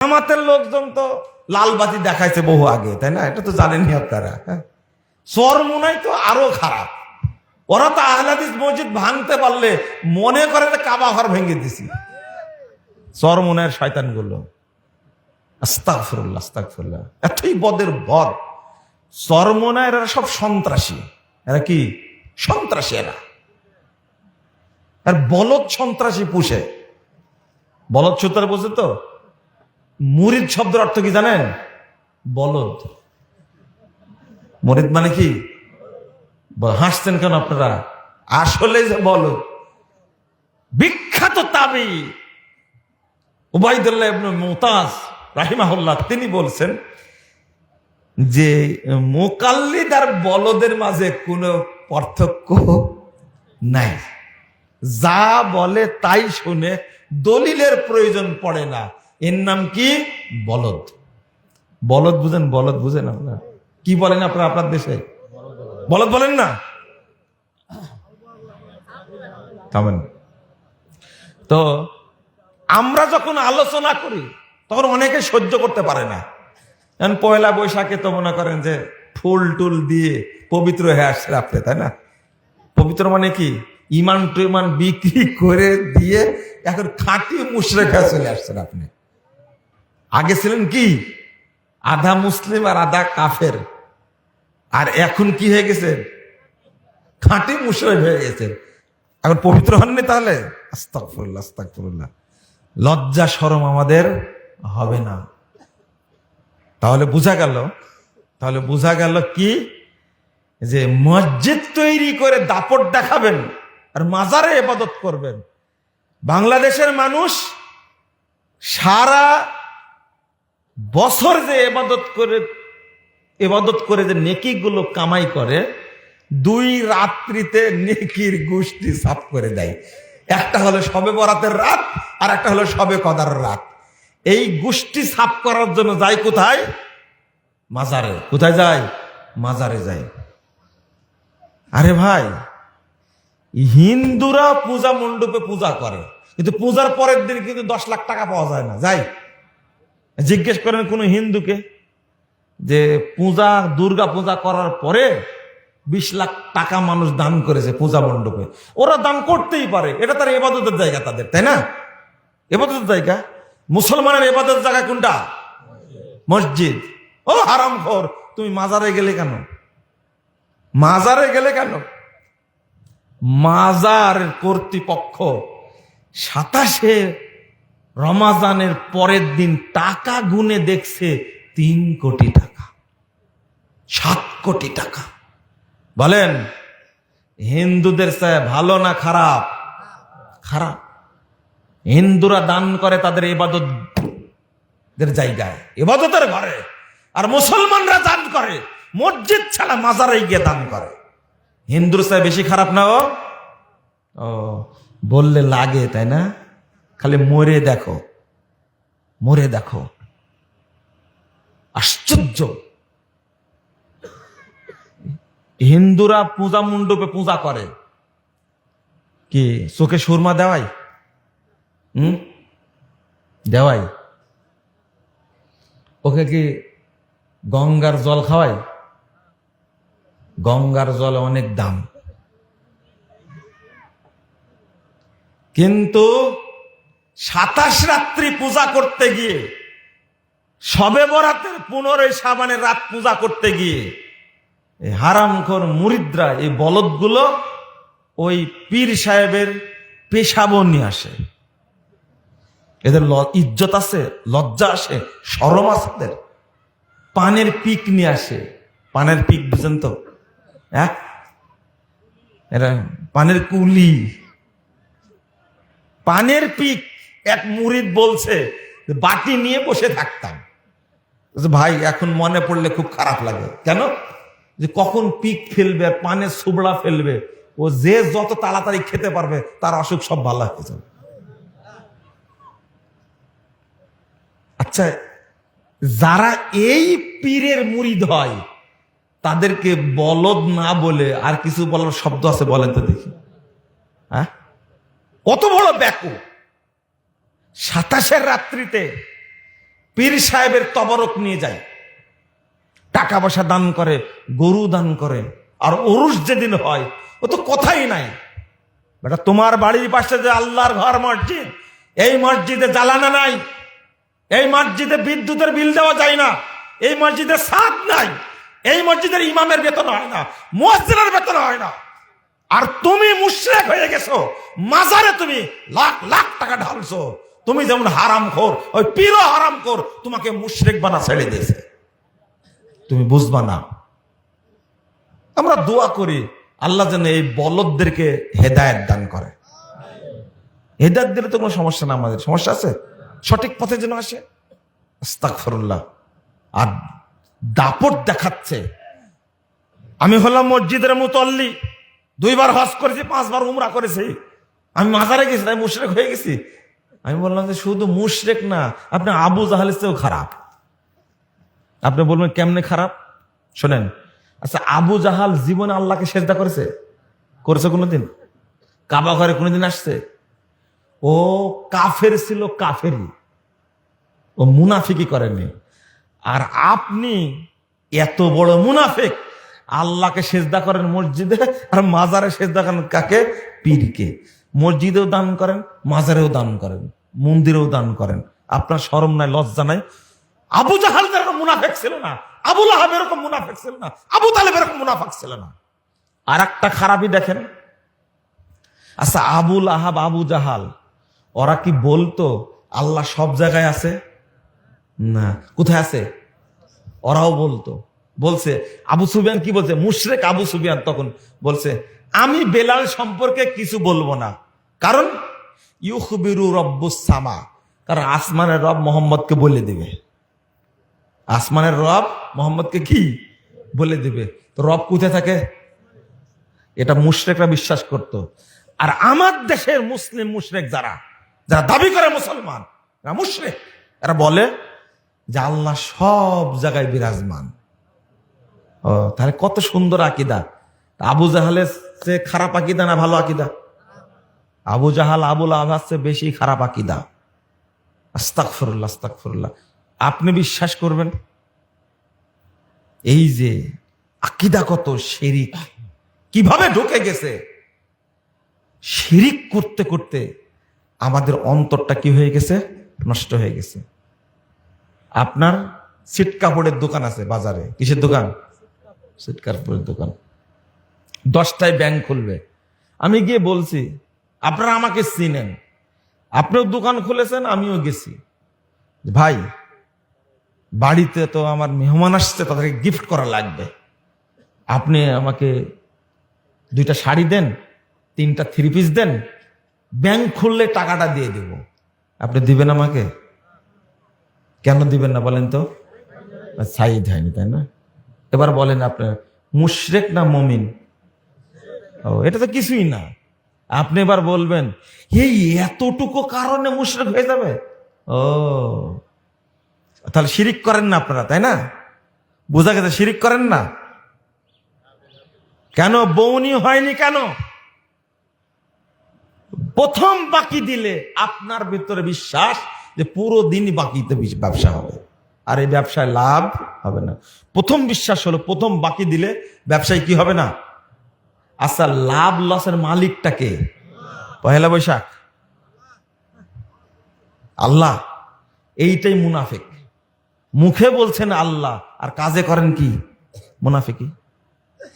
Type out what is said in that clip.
জামাতের লোকজন তো লালবাতি দেখাইছে বহু আগে, তাই না? এটা তো জানেননি আপনারা হ্যাঁ? চরমুনাই তো আরও খারাপ। ওরা তো আহলাদিস মসজিদ ভাঙতে পারলে মনে করে কাবা ঘর ভেঙে দিছি। চরমুনের শয়তানগুলো। আস্তাগফিরুল্লাহ আস্তাগফিরুল্লাহ। এতই বদের বদ চরমুনা এরা সব সন্ত্রাসী। এরা কি? সন্ত্রাসী এরা। আর বলদ সন্ত্রাসী পুষে। বলদ সূত্র বোঝে তো? মুরিদ শব্দের অর্থ কি জানেন? বলদ। মুরিদ মানে কি? হাসছেন কেন আপনারা? আসলে যে বলদ। বিখ্যাত তাবি উবাইদুল্লাহ ইবনে মুতাজ রাহিমাহুল্লাহ, তিনি বলছেন যে মোকাল্লিদ আর বলদের মাঝে কোনো পার্থক্য নাই। যা বলে তাই শুনে দলিলের প্রয়োজন পড়ে না। এর নাম কি? বলদ। বলদ বুঝেন বলদ বুঝেন আপনারা। কি বলেন আপনারা আপনার দেশে? বলদ বলেন না। থামেন। তো আমরা যখন আলোচনা করি, তখন অনেকে সহ্য করতে পারে না। এখন পয়লা বৈশাখে তো মনে করেন যে ফুল টুল দিয়ে পবিত্র হয়ে আসছে আপনি তাই না? পবিত্র মানে কি? ইমান টিমান বিক্রি করে দিয়ে এখন খাঁটি মুশরেখা চলে আসছেন আপনি। আগে ছিলেন কি? আধা মুসলিম আর আধা কাফের। আর এখন কি হয়ে গেছে? খাঁটি মুশরেক হয়ে গেছে। এখন পবিত্র হননি তাহলে? লজ্জা, শরম আমাদের হবে না। তাহলে বোঝা গেল, তাহলে বোঝা গেল কি? যে মসজিদ তৈরি করে দাপট দেখাবেন আর মাজারে এবাদত করবেন। বাংলাদেশের মানুষ সারা বছর যে এবাদত করে এবাদত করে যে নেকিগুলো কামাই করে, দুই রাত্রিতে নেকির গোষ্ঠী সাফ করে দেয়। একটা হলো সবে বরাতের রাত, আর একটা হলো সবে কদার রাত। এই গোষ্ঠী সাফ করার জন্য যায় কোথায়? মাজারে। কোথায় যায়? মাজারে যায়। আরে ভাই, হিন্দুরা পূজা মণ্ডপে পূজা করে, কিন্তু পূজার পরের দিন কিন্তু দশ লাখ টাকা পাওয়া যায় না। যাই। জিজ্ঞেস করেন কোন হিন্দুকে যে পূজা, দুর্গা পূজা করার পরে বিশ লাখ টাকা মানুষ দান করেছে পূজা মণ্ডপে। ওরা দান করতেই পারে। এটা তার এবাদতের জায়গা তাদের, তাই না? এবাদতের জায়গা? মুসলমানের এবাদতের জায়গা কোনটা? মসজিদ। ও হারাম খোর, তুমি মাজারে গেলে কেন? মাজারে গেলে কেন? মাজার কর্তৃপক্ষ সাতাশে রমাজানের পরের দিন টাকা গুনে দেখছে তিন কোটি টাকা, সাত কোটি টাকা। বলেন, হিন্দুদের ভালো না খারাপ? খারাপ। হিন্দুরা দান করে তাদের এবাদত জায়গায়, এবাদতের ঘরে। আর মুসলমানরা দান করে, মসজিদ ছাড়া মাজারে গিয়ে দান করে। হিন্দুর চেয়ে বেশি খারাপ না ও, বললে লাগে, তাই না? খালি মরে দেখো মরে দেখো। আশ্চর্য। হিন্দুরা পূজা মণ্ডপে পূজা করে। কি, চোখে সুরমা দেওয়াই? হুম? দেওয়াই? ওকে কি গঙ্গার জল খাওয়াই? গঙ্গার জল অনেক দাম। কিন্তু সাতাশ রাত্রি পূজা করতে গিয়ে, সবে বরাতের পুনরায় সাবানের রাত পূজা করতে গিয়ে, এই হারামখোর মুরিদরা, এই বলদগুলো ওই পীর সাহেবের পেশাবো নিয়ে আসে। এদের ইজ্জত আছে, লজ্জা আসে সরম আছে পানের পিক নিয়ে আসে। পানের পিক বুঝেন তো? হ্যাঁ এরা পানের কুলি। পানের পিক এক মুরিদ বলছে, বাটি নিয়ে বসে থাকতাম। ভাই, এখন মনে পড়লে খুব খারাপ লাগে। কেন? যে কখন পিক ফেলবে পানের সুবড়া ফেলবে, ও যে যত তাড়াতাড়ি খেতে পারবে, তার অসুখ সব ভালো হয়ে যাবে। আচ্ছা যারা এই পীরের মুরিদ হয়, তাদেরকে বলদ না বলে আর কিছু বলার শব্দ আছে বলেন তো দেখি। হ্যাঁ? কত বড় ব্যাকু সাতাশের রাত্রিতে পীর সাহেবের তবরক নিয়ে যায়। টাকা পয়সা দান করে, গরু দান করে, আর ওরুস যেদিন হয়, ও তো কথাই নাই। বেটা, তোমার বাড়ির পাশে যে আল্লাহর ঘর মসজিদ, এই মসজিদে জ্বালানা নাই, এই মসজিদে বিদ্যুতের বিল দেওয়া যায় না, এই মসজিদে সাদ নাই, এই মসজিদের ইমামের বেতন হয় না মসজিদের বেতন হয় না। আর তুমি মুশরেক হয়ে গেছো, মাজারে তুমি লাখ লাখ টাকা ঢালছো তুমি যেমন হারাম খোর ওই পীরও হারাম খোর তোমাকে মুশরেক বানা ছেড়ে দিয়েছে। তুমি বুঝবা না। আমরা দোয়া করি, আল্লাহ যেন এই বলদদেরকে হেদায়েত দান করে। হেদায়েত দিলে তো কোনো সমস্যা না আমাদের। সমস্যা আছে? সঠিক পথে যেন আসে? আস্তাগফিরুল্লাহ। আর দাপট দেখাচ্ছে। আমি হলাম মসজিদের মুতল্লি দুইবার হজ করেছি, পাঁচবার উমরা করেছি। আমি মাজারে গেছি, তাই মুশরেক হয়ে গেছি। আমি বললাম যে শুধু মুশরেক না, আপনি আবু জাহালের চেয়েও খারাপ। আপনি বলবেন কেমনে খারাপ? শোনেন আচ্ছা আবু জাহাল জীবনে আল্লাহকে সেজদা করেছে? করেছে কোনোদিন? কাবা ঘরে কোনোদিন আসছে? ও কাফের ছিল কাফেরই। ও মুনাফিকি করেনি আর আপনি এত বড় মুনাফিক, আল্লাহকে সেজদা করেন মসজিদে আর মাজারে সেজদা করেন কাকে? পীরকে। মসজিদেও দান করেন, মাজারেও দান করেন, মন্দিরেও দান করেন। আপনার শরম নাই, লজ্জা নাই? আবু জাহাল এরকম মুনাফেক ছিল না আবুল আহাব এরকম মুনাফেক ছিল না, আবু তালেব এরকম মুনাফাক ছিল না। আর একটা খারাপই দেখেন। আচ্ছা আবুল আহাব আবু জাহাল, ওরা কি বলতো, আল্লাহ সব জায়গায় আছে? না। কোথায় আছে? ওরাও বলতো। বলছে, আবু সুবিয়ান কি বলছে? মুশরেক আবু সুবিয়ান তখন বলছে, আমি বেলাল সম্পর্কে কিছু বলব না। কারণ রব্বুস সামা। কারণ আসমানের রব মোহাম্মদকে বলে দিবে। আসমানের রব মোহাম্মদকে কি? বলে দিবে। তো রব কোথায় থাকে? এটা মুশরেকরা বিশ্বাস করত। আর আমার দেশের মুসলিম মুশরেক যারা যারা দাবি করে মুসলমান মুশরেক। এরা বলে যে, আল্লাহ সব জায়গায় বিরাজমান। ও, তাহলে কত সুন্দর আকিদা। আবু জাহালের চেয়ে খারাপ আকিদা না ভালো আকিদা? আবু জাহাল আবুল চেয়ে বেশি খারাপ আকিদা। আস্তাকফরুল্লাহ আস্তাকফরুল্লাহ আপনি বিশ্বাস করবেন? এই যে আকিদা কত শিরিক। কীভাবে ঢুকে গেছে? শিরিক করতে করতে আমাদের অন্তরটা কি হয়ে গেছে? নষ্ট হয়ে গেছে। আপনার সিট কাপড়ের দোকান আছে বাজারে। কিসের দোকান? সিট কাপড়ের দোকান দশটায় ব্যাংক খুলবে। আমি গিয়ে বলছি, আপনারা আমাকে চিনেন। আপনিও দোকান খুলেছেন, আমিও গেছি। ভাই, বাড়িতে তো আমার মেহমান আসছে, তাদেরকে গিফট করা লাগবে। আপনি আমাকে দুইটা শাড়ি দেন, তিনটা থ্রি পিস দেন ব্যাংক খুললে টাকাটা দিয়ে দেব। আপনি দিবেন আমাকে? কেন দিবেন না বলেন তো? সাইদ হয়নি, তাই না? এবার বলেন আপনার, মুশরেক না মমিন? ও, এটা তো কিছুই না। আপনি এবার বলবেন, এই এতটুকু কারণে মুশরেক হয়ে যাবে? ও, তাহলে শিরিক করেন না আপনারা, তাই না? বোঝা গেছে শিরিক করেন না? কেন বৌনি হয়নি কেন? প্রথম বাকি দিলে আপনার ভিতরে বিশ্বাস যে পুরো দিনই বাকিতে ব্যবসা হবে। আর এই ব্যবসায় লাভ হবে না। প্রথম বিশ্বাস হলো, প্রথম বাকি দিলে ব্যবসায় কি হবে না? আচ্ছা লাভ লসের মালিকটাকে পহেলা বৈশাখ। আল্লাহ, এইটাই মুনাফিক। মুখে বলছেন আল্লাহ, আর কাজে করেন কি? মুনাফিকি